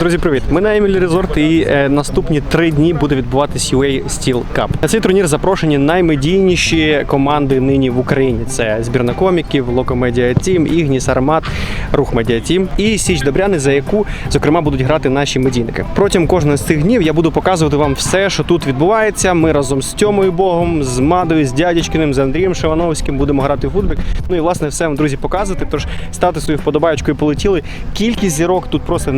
Друзі, привіт! Ми на Емілі Резорт і е, наступні три дні буде відбуватись UA Steel Cup. На цей турнір запрошені наймедійніші команди нині в Україні. Це збірна коміків, Локомедіа Тім, Ігніс, Армат, Рух Медіа Тім і Січ Добряни, за яку зокрема будуть грати наші медійники. Протягом кожного з цих днів я буду показувати вам все, що тут відбувається. Ми разом з Тьомою Богом, з Мадою, з Дядячкиним, з Андрієм Шивановським будемо грати в футбік. Ну і власне все вам, друзі, показувати. Тож ставте свою вподобаєчку і полетіли. Кількість зірок тут просто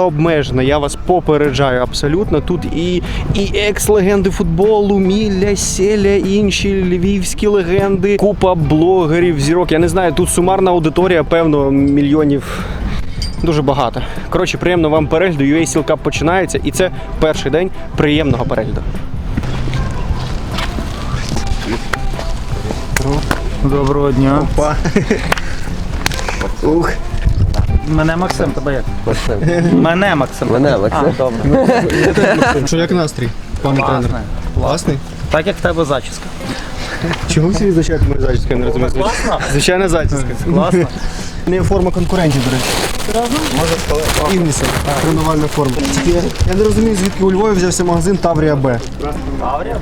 необмежена. Я вас попереджаю абсолютно. Тут і, і екс-легенди футболу, Мілля, Селя, інші львівські легенди, купа блогерів, зірок. Я не знаю, тут сумарна аудиторія, певно, мільйонів. Дуже багато. Коротше, приємно вам перегляду. UA Steel Cup починається, і це перший день приємного перегляду. Доброго дня. Опа. Ух. Мене Максим, тебе як? Мене Максим. Мене, Максим. А, добре. Що як настрій, пане тренер? Класний. Класний? Так як в тебе зачіска. Чого всі відзначають мою зачіску? Я не розумію. Класно. Звичайна зачіска. Класно. Не форма конкурентів, до речі. Може Ігніса, тренувальна форма. Тільки я, я не розумію, звідки у Львові взявся магазин Таврія Б.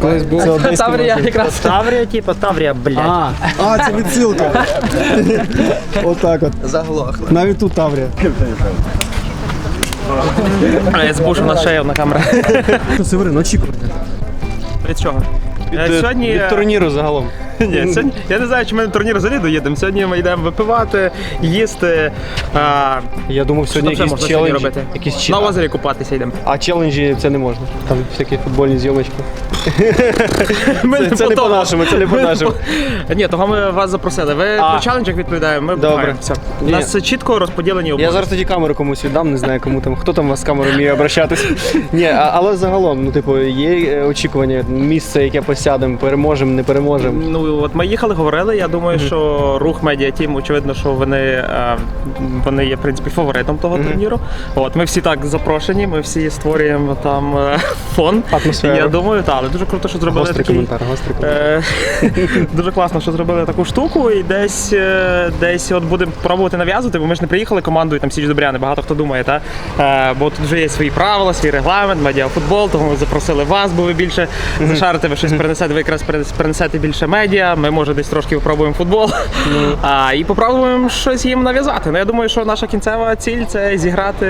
Колись був. Це одеський Таврія магазин. якраз. Таврія, типу, Таврія, блядь. А, а, це відсилка. Отак от. Заглохли. Навіть тут Таврія. А, я ще є одна камера. Що, Северин, очікування. Від чого? Від, Е, сьогодні, від турніру загалом. ні, сьогодні, я не знаю, чи ми на турнір взагалі доїдемо. Сьогодні ми йдемо випивати, їсти. А, Я думав, сьогодні що якісь можна сьогодні робити? Якісь. На озері купатися йдемо. А челенджі це не можна. Там всякі футбольні зйомочки. Ми Це, це не по-нашому, це не по-нашому. Ні, того ми вас запросили. Ви А. по челенджах відповідаємо, ми Добре. бухаємо. Все. У Ні. нас чітко розподілені Я обов'язки. зараз тоді камеру комусь віддам, не знаю кому там, хто там у вас з камерою вміє обращатись. Ні, а- але загалом, ну типу, є е, очікування, місце, яке посядемо, переможемо, не переможемо. Ну от ми їхали, говорили. Я думаю, що рух медіа тім, очевидно, що вони, е, вони є в принципі фаворитом того турніру. От ми всі так запрошені, ми всі створюємо там е, фон. Атмосферу. Я думаю, так, але дуже круто, що зробили Гострий такий. коментар, гострий коментар. Е, Дуже класно, що зробили таку штуку, і десь е, десь от будемо пробувати нав'язувати, бо ми ж не приїхали командою там Січ Добряни, багато хто думає, та? Е, бо тут вже є свої правила, свій регламент, медіафутбол, тому ми запросили вас, бо ви більше зашарите, ви щось принесете, ви якраз принесете більше медіа, ми може десь трошки попробуємо футбол. А, і попробуємо щось їм нав'язати. Ну я думаю, що наша кінцева ціль це зіграти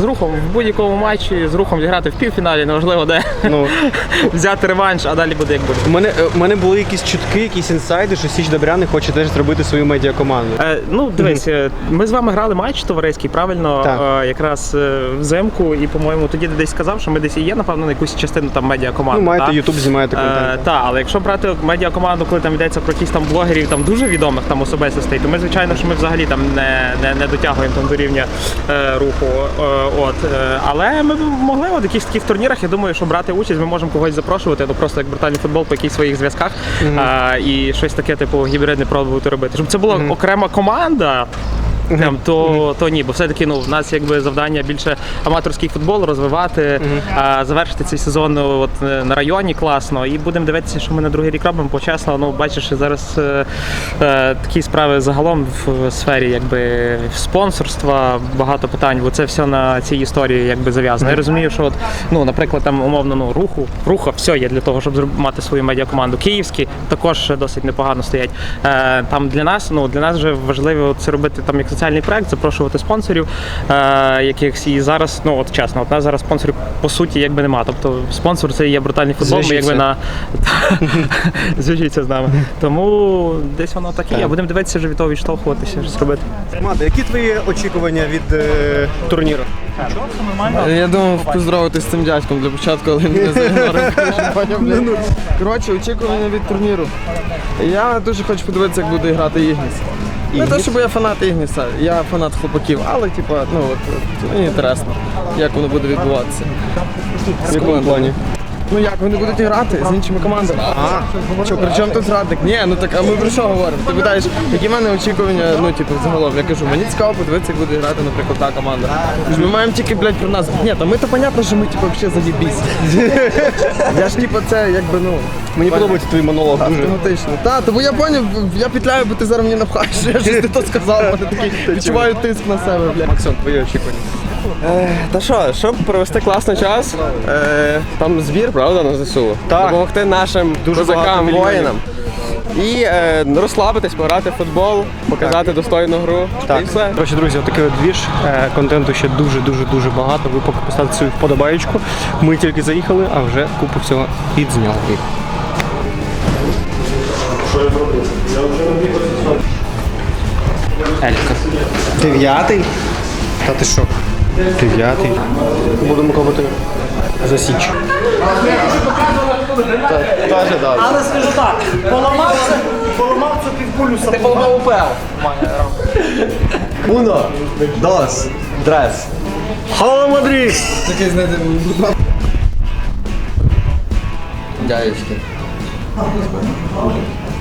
з рухом в будь-якому матчі, з рухом зіграти в півфіналі, неважливо де. Ну, Взяти реванш, а далі буде як буде. у мене, е, у мене були якісь чутки, якісь інсайди, що Січ Добряни хоче теж зробити свою медіакоманду. Е, ну, дивись, е, ми з вами грали матч товариський, правильно, Так. е, якраз е, взимку, і, по-моєму, тоді ти десь сказав, що ми десь і є, напевно, на якусь частину там медіакоманди. Ну, маєте та? YouTube, знімаєте Е, контент. але якщо брати медіакоманду, коли там йдеться про якісь там блогерів, там дуже відомих там особистостей, то ми, звичайно, що ми взагалі там не, не, не дотягуємо там до рівня е, руху. Е, от, е, але ми б могли от якісь таких турнірах, я думаю, що брати участь, ми можемо когось запрошувати, ну просто як брутальний футбол по якихось своїх зв'язках е, і щось таке, типу, гібридне пробувати робити. Щоб це була окрема команда. Прям, то, то ні, бо все-таки ну, в нас якби завдання більше аматорський футбол розвивати, а, завершити цей сезон ну, от, е, на районі класно. І будемо дивитися, що ми на другий рік робимо. Бо чесно, ну бачиш, зараз е, е, такі справи загалом в сфері якби спонсорства, багато питань, бо це все на цій історії якби зав'язано. Я розумію, що от, ну, наприклад, там умовно ну, руху, руха все є для того, щоб мати свою медіакоманду. Київські також досить непогано стоять. Е, там для нас, ну для нас вже важливо це робити там як соціальний проект, запрошувати спонсорів, е, якихось і зараз, ну от чесно, от нас зараз спонсорів по суті якби нема. Тобто спонсор це є брутальний футбол. Ми якби на зв'яжіться з нами. Тому десь воно так і є. Будемо дивитися вже від того відштовхуватися, щось робити. Мада, які твої очікування від е, турніру? Я думав поздоровити з цим дядьком для початку, але мене заігнорив. Поняв. Коротше, очікування від турніру. Я дуже хочу подивитися, як буде грати Ігніс. Не те, щоб я фанат Ігніса, я фанат хлопаків, але типа, ну от, мені інтересно, як воно буде відбуватися. В якому плані? Ну як вони будуть грати з іншими командами? А, що, при чому тут зрадник? Ні, ну так, а ми про що говоримо? Ти питаєш, які в мене очікування, ну типу, загалом. Я кажу, мені цікаво подивитися, як буде грати, наприклад, та команда. Тож Ми маємо тільки, блядь, про нас. Ні, то ми то понятно, що ми типу взагалі заєбісь. Я ж типу це якби ну. Мені подобається твій монолог дуже. Автоматично. Та, тому я поняв, я петляю, бо ти зараз мені напхаєш, я щось не то сказав, мене такий відчуваю тиск на себе, блядь. Максон, твої очікування. Та що, щоб провести класний час, е, там збір, правда, на ЗСУ. Так. Допомогти нашим Дуже козакам, воїнам. І е, розслабитись, пограти в футбол, показати достойну гру. І все. Коротше, друзі, отакий от двіж. Е, Контенту ще дуже дуже дуже багато. Ви поки поставте свою вподобаєчку. Ми тільки заїхали, а вже купу всього підзняли. Елька. Дев'ятий? Та ти що? Дев'ятий. Будемо копати за січ. Але скажу так, поламався, поламався півкулюса. Ти поламав УПЛ. Уно, дос, дрес. Хала Мадрид! Такий, знаєте, Дяєчки.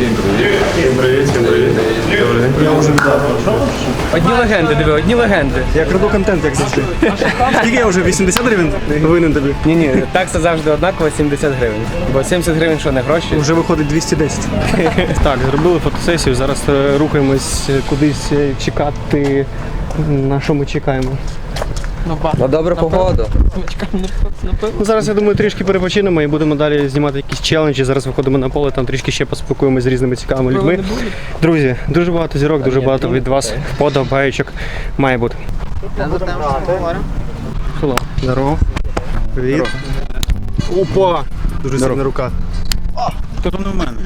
Опа, добрий день. Я- я- Наша, кстати, форма. Да-да. Одні легенди, диви, одні легенди. Я краду контент, як завжди. Скільки я вже 80 гривень винен тобі? Ні, ні, такса завжди однакова 70 гривень. Бо 70 гривень що не гроші. Вже виходить 210. Так, зробили фотосесію. Зараз е, рухаємось е, кудись е, чекати. На що ми чекаємо? На добру погоду. Ну, зараз я думаю, трішки перепочинемо і будемо далі знімати якісь челенджі. Зараз виходимо на поле, там трішки ще поспілкуємося з різними цікавими людьми. Друзі, дуже багато зірок, дуже багато від вас вподобаєчок має бути. Хелло. Здорово. Привіт. Опа! Дуже сильна рука. То не в мене.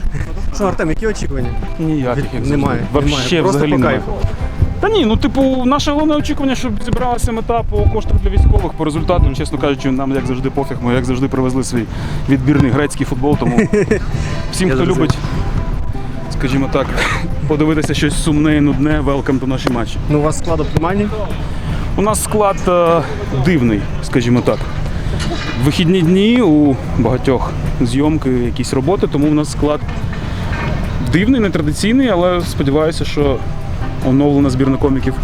Що, Артем, які очікування? Ніяких Немає. немає. Просто по кайфу. Та ні, ну типу, наше головне очікування, щоб зібралася мета по коштах для військових. По результатам, чесно кажучи, нам як завжди пофіг. Ми як завжди привезли свій відбірний грецький футбол. Тому всім, хто любить, скажімо так, подивитися щось сумне і нудне, велкам до наші матчі. Ну, у вас склад оптимальний? У нас склад е, дивний, скажімо так. Вихідні дні у багатьох зйомки, якісь роботи, тому у нас склад дивний, нетрадиційний, але сподіваюся, що оновлена збірна коміків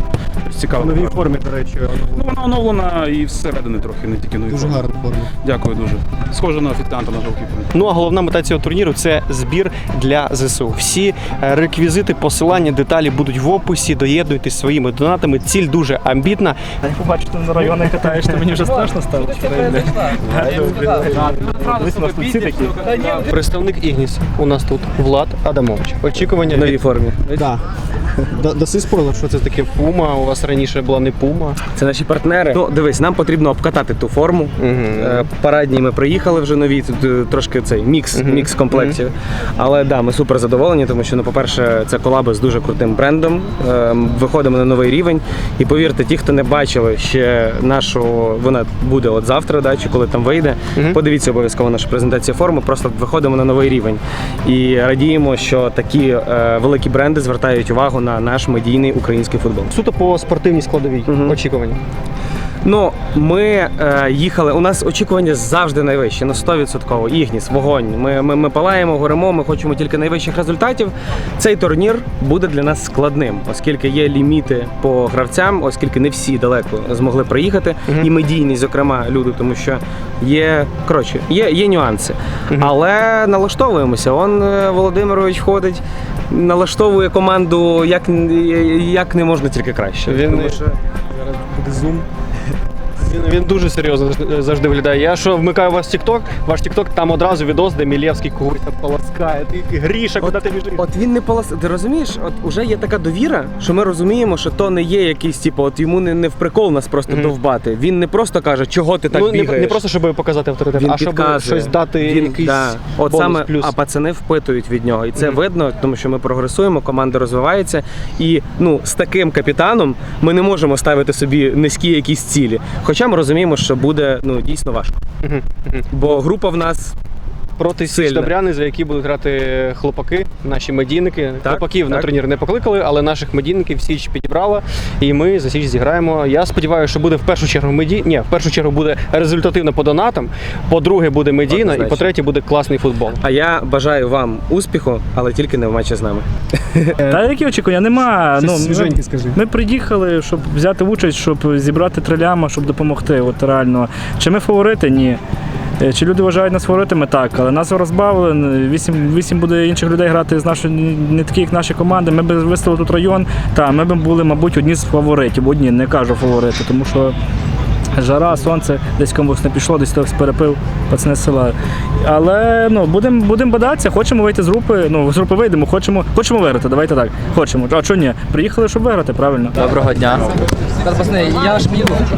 цікава. В новій формі, до речі. Ну, вона оновлена і всередини трохи, не тільки нові. Дуже форми. гарна форма. Дякую дуже. Схоже на офіціанта на жовтій формі. Ну а головна мета цього турніру це збір для ЗСУ. Всі е, реквізити, посилання, деталі будуть в описі. Доєднуйтесь своїми донатами. Ціль дуже амбітна. Побачите на райони катаєш, то мені вже страшно стало. Представник Ігніс у нас тут Влад Адамович. Очікування В новій формі. Да. Да- Даси спойлер, що це таке пума? У вас раніше була не пума. Це наші партнери. Ну, дивись, нам потрібно обкатати ту форму. Е, Парадні ми приїхали вже нові, тут е, трошки цей мікс, мікс комплектів. Але да, ми супер задоволені, тому що, ну, по-перше, це колаби з дуже крутим брендом. Е, Виходимо на новий рівень. І повірте, ті, хто не бачили ще нашого, вона буде от завтра, да, чи коли там вийде. Подивіться обов'язково нашу презентацію форми. Просто виходимо на новий рівень. І радіємо, що такі великі бренди звертають увагу на наш медійний український футбол. Суто по спортивній складовій очікування. Ну, ми е, їхали. У нас очікування завжди найвищі, на 100%. Ігніс, вогонь. Ми, ми, ми палаємо, горимо, ми хочемо тільки найвищих результатів. Цей турнір буде для нас складним, оскільки є ліміти по гравцям, оскільки не всі далеко змогли приїхати, і медійні, зокрема, люди, тому що є коротше, є, є нюанси. Але налаштовуємося. Он е, Володимирович ходить. Налаштовує команду як, як не можна тільки краще. Він- Тому що буде зум. Він, він дуже серйозно завжди виглядає. Я що вмикаю ваш TikTok, ваш TikTok, там одразу відос, де Мілєвський когось там полоскає. Ти Гріша, куди ти біжиш? От він не полос... Ти розумієш, от уже є така довіра, що ми розуміємо, що то не є якийсь, типу, от йому не, не в прикол нас просто довбати. Він не просто каже, чого ти так ну, не, бігаєш. не просто щоб показати авторитет, він а щоб щось дати він, якийсь да. От бонус, саме, плюс. А пацани впитують від нього. І це видно, тому що ми прогресуємо, команда розвивається. І ну, з таким капітаном ми не можемо ставити собі низькі якісь цілі. Хоча ми розуміємо, що буде ну, дійсно важко. Бо група в нас проти Сильно. Добряни, за які будуть грати хлопаки, наші медійники. Так, Хлопаків на так. турнір не покликали, але наших медійників Січ підібрала, і ми за Січ зіграємо. Я сподіваюся, що буде в першу чергу меді... Ні, в першу чергу буде результативно по донатам. По-друге, буде медійно, і по-третє, буде класний футбол. А я бажаю вам успіху, але тільки не в матчі з нами. Та які очікування? Нема. Ну, ми, скажи. ми приїхали, щоб взяти участь, щоб зібрати триляма, щоб допомогти. От реально. Чи ми фаворити? Ні. Е, Чи люди вважають нас фаворитами? Так, але нас розбавили. Вісім, вісім буде інших людей грати з нашої не такі, як наші команди. Ми б виставили тут район. Та ми б були, мабуть, одні з фаворитів. Одні, не кажу фаворити, тому що жара, сонце, десь комусь не пішло, десь хтось перепив, пацани з села. Але ну, будемо будем бодатися, хочемо вийти з групи. Ну, з групи вийдемо, хочемо, хочемо виграти. Давайте так. Хочемо. А що ні? Приїхали, щоб виграти, правильно. Доброго дня.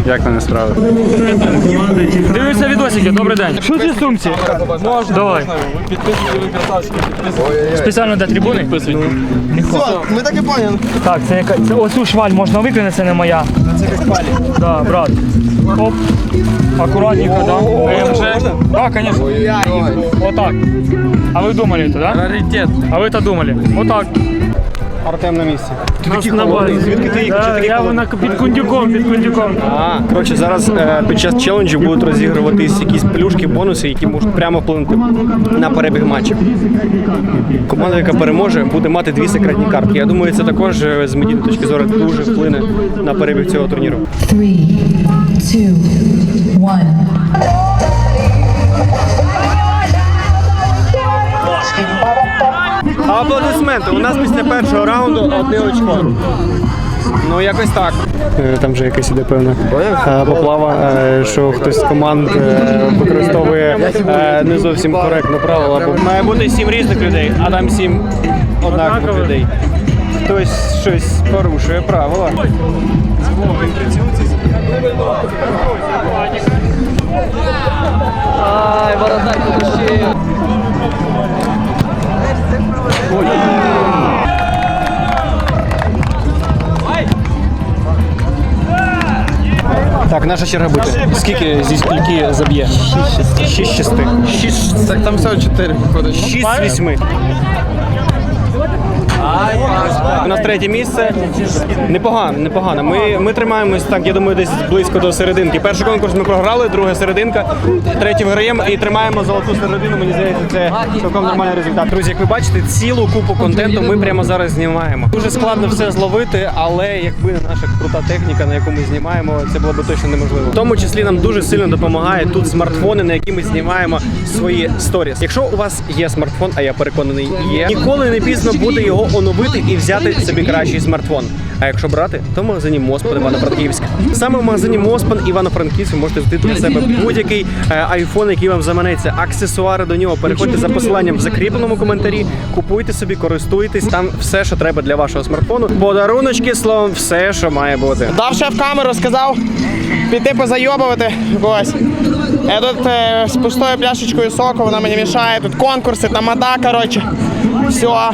Як на справи? Дивимося відосики, добрий день. Що ці сумці? Давай. Спеціально для трибуни? Все, ми так і поняли. Так, це яка. Це оцю шваль можна викинути, це не моя. Це як швалі. Да, брат. Оп. Аккуратненько, да. БМЖ. Да, конечно. Вот так. А вы думали это, да? Раритет. А вы-то думали. Вот так. Артем на місці. Нас на базі. Звідки ти? Чи Да, такий я холодний? вона під кундюком, під кундюком. А, коротше, зараз е, під час челенджу будуть розігруватись якісь плюшки, бонуси, які можуть прямо вплинути на перебіг матчу. Команда, яка переможе, буде мати дві секретні картки. Я думаю, це також е, з медійної точки зору дуже вплине на перебіг цього турніру. Three, two, one. Аплодисменти. У нас після першого раунду одне очко. Ну, якось так. Там вже якась іде певна е, поплава, е, що хтось з команд е, використовує е, не зовсім коректно правила. Має бути сім різних людей, а там сім однакових людей. Хтось щось порушує правила. Ай, бородай подуши. Так, наша черга бити. Скільки зі скільки заб'є? Шість шести. Шість Так там всього чотири виходить. Шість з вісьми. У нас третє місце. Непогано, непогано. Ми, ми тримаємось так, я думаю, десь близько до серединки. Перший конкурс ми програли, друга серединка, третій виграємо і тримаємо золоту середину. Мені здається, це цілком нормальний результат. Друзі, як ви бачите, цілу купу контенту ми прямо зараз знімаємо. Дуже складно все зловити, але якби не наша крута техніка, на яку ми знімаємо, це було б точно неможливо. В тому числі нам дуже сильно допомагає тут смартфони, на які ми знімаємо свої сторіс. Якщо у вас є смартфон, а я переконаний, є ніколи не пізно буде його оновити і взяти собі кращий смартфон. А якщо брати, то в магазині Моспан Івано-Франківськ. Саме в магазині Моспан Івано-Франківськ можете знайти для себе будь-який е, айфон, який вам заманеться, аксесуари до нього. Переходьте за посиланням в закріпленому коментарі, купуйте соби, користуйтесь. Там все, що треба для вашого смартфону. Подаруночки, словом, все, що має бути. Дав в камеру, сказав піти позайобувати когось. Я тут е, з пустою пляшечкою соку, вона мені мішає. Тут конкурси, тамада, коротше. Все.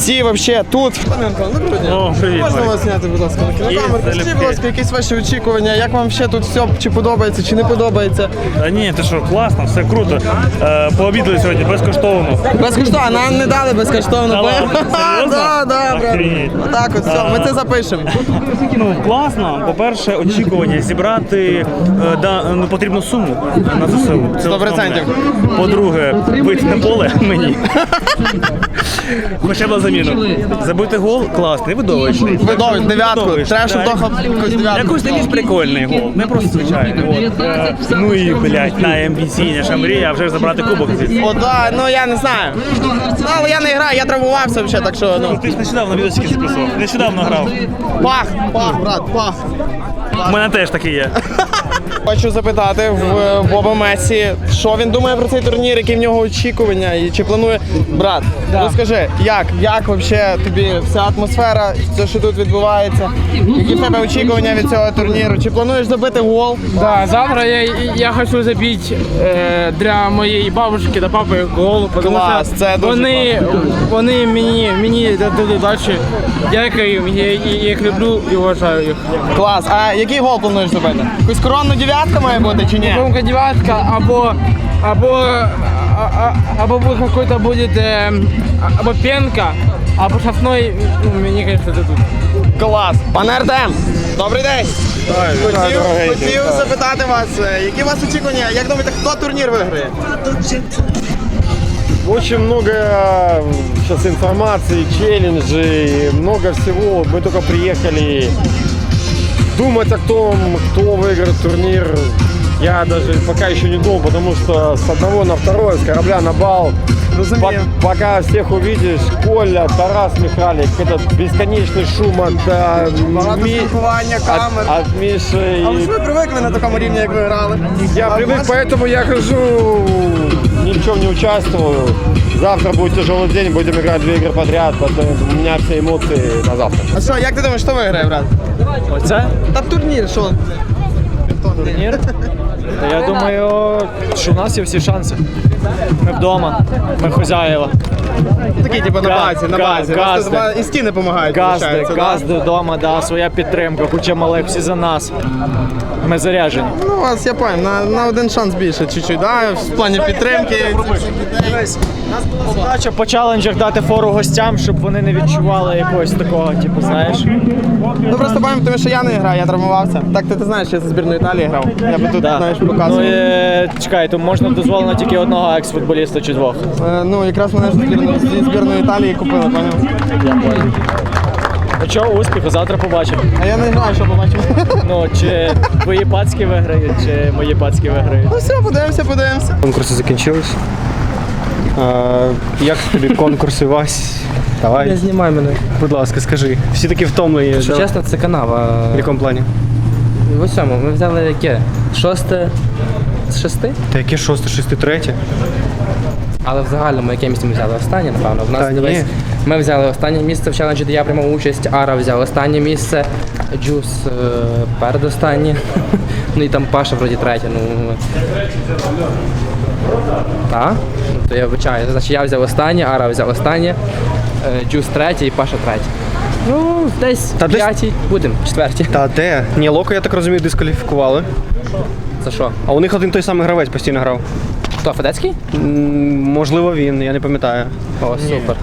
Всі взагалі тут. Пане Антон, доброго дня. О, привіт. Можна вас зняти, будь ласка, на кінокамеру? Скажіть, будь ласка, якісь ваші очікування, як вам ще тут все чи подобається, чи не подобається? Та ні, ти що, класно, все круто. Е, пообідали сьогодні безкоштовно. Безкоштовно, нам не дали безкоштовно. Та бо- ладно, серйозно? Да, да, брат. Охренеть. Так от, все, ми це запишемо. Ну, класно. По-перше, очікування зібрати е, да, ну, потрібну суму на ЗСУ. Це Сто основне. процентів. По-друге, вийти на поле мені. Хоча б на заміну. Забити гол класний, видовищний. Видовищ, дев'ятку. Видовищний, Треба, щоб так. Доха якусь дев'ятку. Якийсь такий прикольний гол, не просто звичайний. От. Е, Ну і, блядь, на MBC, наша мрія, а вже ж забрати кубок звідси. О, да, ну я не знаю. Ну, але я не граю, я травмувався взагалі, так що ну. Ти ж нещодавно відосики записував, нещодавно грав. Пах, пах, брат, пах. У мене теж такий є. Хочу запитати в е, Боба Месі, що він думає про цей турнір, які в нього очікування, і чи планує. Брат, ну скажи, як, як взагалі тобі вся атмосфера, все, що тут відбувається? Які в тебе очікування від цього турніру? Чи плануєш забити гол? Да, завтра я, я хочу забить э, для моєї бабушки та папи гол, тому Клас, це дуже вони, вони мені, мені дадуть далі. Дякую їм, я, їх люблю і вважаю їх. Клас. А який гол плануєш забити? Якусь коронну дев'ятка має бути чи ні? Помка дев'ятка або, або, а- а- або будет какой-то будет эм, а- або пенка, або шафной, ну, мне кажется, это тут. Клас! Пане Артем, добрий день! Хотів, хотів запитати вас, е, які у вас очікування, як думаєте, хто турнір виграє? Очень много сейчас информации, челленджей, много всего. Мы только приехали думать о том, кто выиграет турнир. Я даже пока еще не думал, потому что с одного на второе, с корабля на бал. Розумію. По- пока всех увидишь, Коля, Тарас Михалик, этот бесконечный шум от, а, Багато Ми- спілкування, камер. от, от Миши. Але и- ж ви привикли на такому рівні, як ви грали. Я А привык, ваш- поэтому я хожу, ни в чем не участвую. Завтра будет тяжелый день, будем играть две игры подряд, потом у меня все эмоции на завтра. А що, як ти думаєш, хто виграє, брат? Оце Та турнір, що? турнір. Та я думаю, що в нас є всі шанси. Ми вдома, ми хозяєва. Такі, типу, на Га- базі, на га- базі. Вас газди. тут ба- І стіни допомагають, Газди, виходить, да? газди вдома, да, своя підтримка, хоча малек всі за нас. Ми заряджені. Ну, у вас, я пам'ятаю, на, на один шанс більше чуть-чуть, да? в плані підтримки. Задача по челенджах дати фору гостям, щоб вони не відчували якогось такого, типу, знаєш. Ну просто пам'ятаю, тому що я не граю, я травмувався. Так ти, ти знаєш, я за збірну Італії грав. Я би тут, знаєш, Ну, показував. е, чекай, то можна дозволено тільки одного екс-футболіста чи двох. Е, ну, якраз мене ж зі збірної, зі збірної Італії купили, поняв? Ну чого, успіху, завтра побачимо. А я не знаю, що побачимо. Ну, чи твої пацьки виграють, чи мої пацьки виграють. Ну все, подивимося, подивимося. Конкурси закінчились. Як тобі конкурси Вась? Давай, Не знімай мене. будь ласка, скажи. Всі такі втомлені. Що Давай. чесно, це канава. В якому плані? В усьому. Ми взяли яке? Шосте з шести? Та яке шосте, шосте, третє? Але в загальному яке місце ми взяли? Останнє, напевно. В нас Та ні. ми взяли останнє місце в челенджі, де я приймав участь, Ара взяв останнє місце, Джус е, передостаннє. ну і там Паша вроді третє. Ну, так? Ну, то я вибачаю. Значить я взяв останнє, Ара взяв останнє, е, Джус третє і Паша третє. Ну, десь Та десь- п'ятій, будемо, четверті. Та де? Ні, Локо, я так розумію, дискваліфікували. Це що? А у них один той самий гравець постійно грав. Хто, Федецький? М, Можливо, він, я не пам'ятаю. О, супер.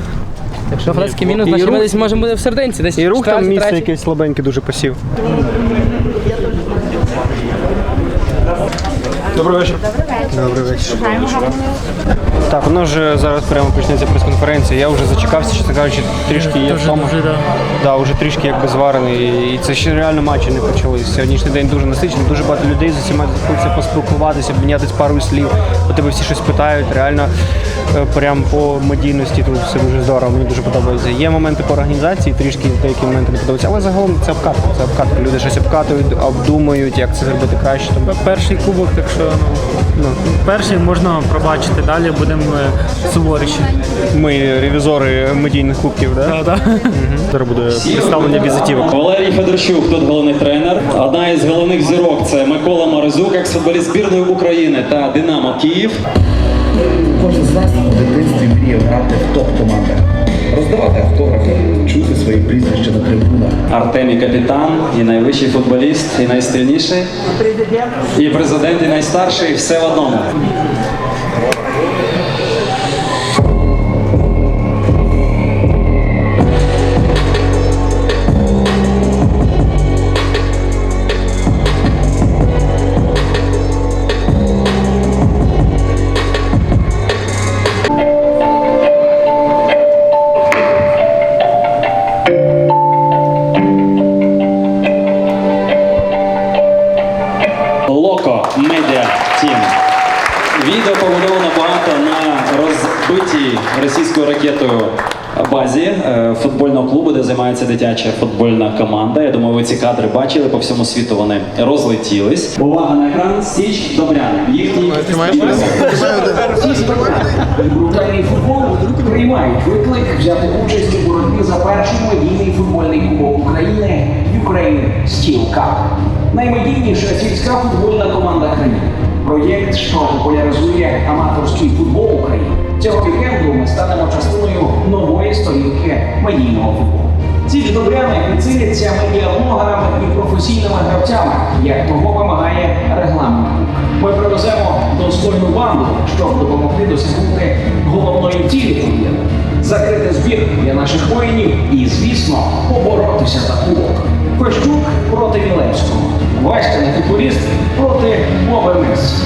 Якщо Федецький мінус, І значить ми рух- десь можемо бути в серединці, десь І рух там четвертий, місце третій. якесь слабеньке дуже посів. Добрий вечір. Добрий вечір. Так, воно вже зараз прямо почнеться прес-конференція. Я вже зачекався, чесно кажучи, трішки є втома. Да, вже трішки якби зварений. І це ще реально матчі не почались. Сьогоднішній день дуже насичений, дуже багато людей з усіма хочеться поспілкуватися, обмінятися парою слів. У тебе всі щось питають. Реально прям по медійності тут все дуже здорово. Мені дуже подобається. Є моменти по організації, трішки деякі моменти не подобаються, але загалом це обкатка. Це обкатка. Люди щось обкатують, обдумують, як це зробити краще. Тому Перший кубок, так що ну, перший можна пробачити, далі будемо е, суворіші. ми ревізори медійних кубків, да? Да, да. Зараз буде представлення візитівок. Валерій Федорчук, тут головний тренер. Одна із головних зірок це Микола Морозюк, екс-футболіст збірної України та Динамо Київ. Кожен з нас у дитинстві мріяв грати в топ-командах, роздавати автографи, чути свої прізвища на трибунах. Артемій капітан, і найвищий футболіст, і найсильніший. І президент, і найстарший все в одному. Бачили по всьому світу. Вони розлетілись. Увага на екран. Стіч Добрян. Їхній Брутальний футбол приймають виклик взяти участь у боротьбі за перший медійний футбольний кубок України Ukraine Steel Cup. Наймедійніша сільська футбольна команда країни. Проєкт, що популяризує аматорський футбол в Україні. Цього вікенду ми станемо частиною нової сторінки медійного футболу. Ці ж добряни підсиляться медіаблогерами і професійними гравцями, як того вимагає регламент. Ми привеземо достойну банду, щоб допомогти досягнути головної цілі закрити збір для наших воїнів і, звісно, поборотися за кубок. Пещук проти Вілевського, Васька футболіст проти Мови Мис,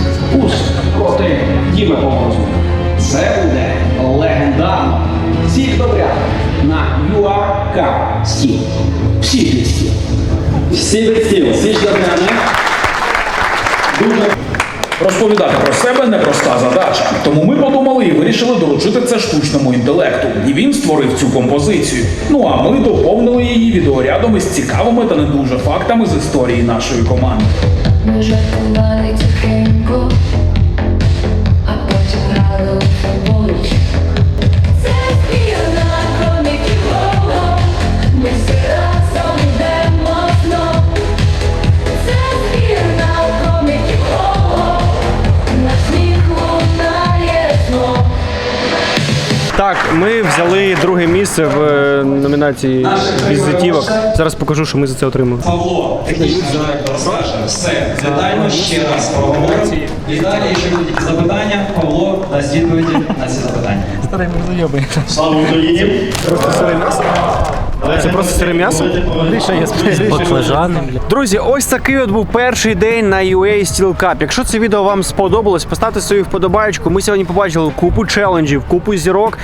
проти Діми Погрозу. Це буде легендарно. Всіх добрят на UR Cup стіл. Всі під стіл. Всі від стіл, всі ж добряни. Дуже Розповідати про себе непроста задача. Тому ми подумали і вирішили доручити це штучному інтелекту. І він створив цю композицію. Ну а ми доповнили її відеорядом із цікавими та не дуже фактами з історії нашої команди. Ми взяли друге місце в е, номінації візитівок. Зараз покажу, що ми за це отримали. Павло, технічний директор все детально ще раз проговоримо. І далі, якщо будуть якісь запитання, Павло дасть відповіді на ці запитання. Старий мерзойоби. Слава Україні! Просто старий м'ясо? Це просто сире м'ясо? Гріша є Друзі, ось такий от був перший день на UA Steel Cup. Якщо це відео вам сподобалось, поставте свою вподобайку. Ми сьогодні побачили купу челенджів, купу зірок.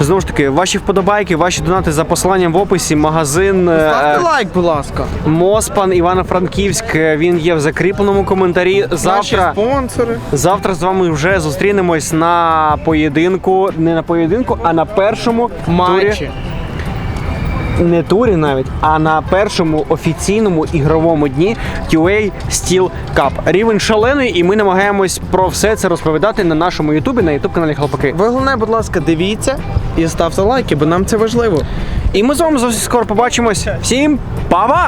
Знову ж таки, ваші вподобайки, ваші донати за посиланням в описі. Магазин е, Ставте лайк, будь ласка. Моспан Івано-Франківськ. Він є в закріпленому коментарі. Наші Завтра. спонсори. Завтра з вами вже зустрінемось на поєдинку, не на поєдинку, а на першому Матчі. турі. Не турі навіть, а на першому офіційному ігровому дні QA Steel Cup. Рівень шалений, і ми намагаємось про все це розповідати на нашому Ютубі, на Ютуб каналі Хлопаки. Ви головне, будь ласка, дивіться і ставте лайки, бо нам це важливо. І ми з вами зовсім скоро побачимось. Всім па-па!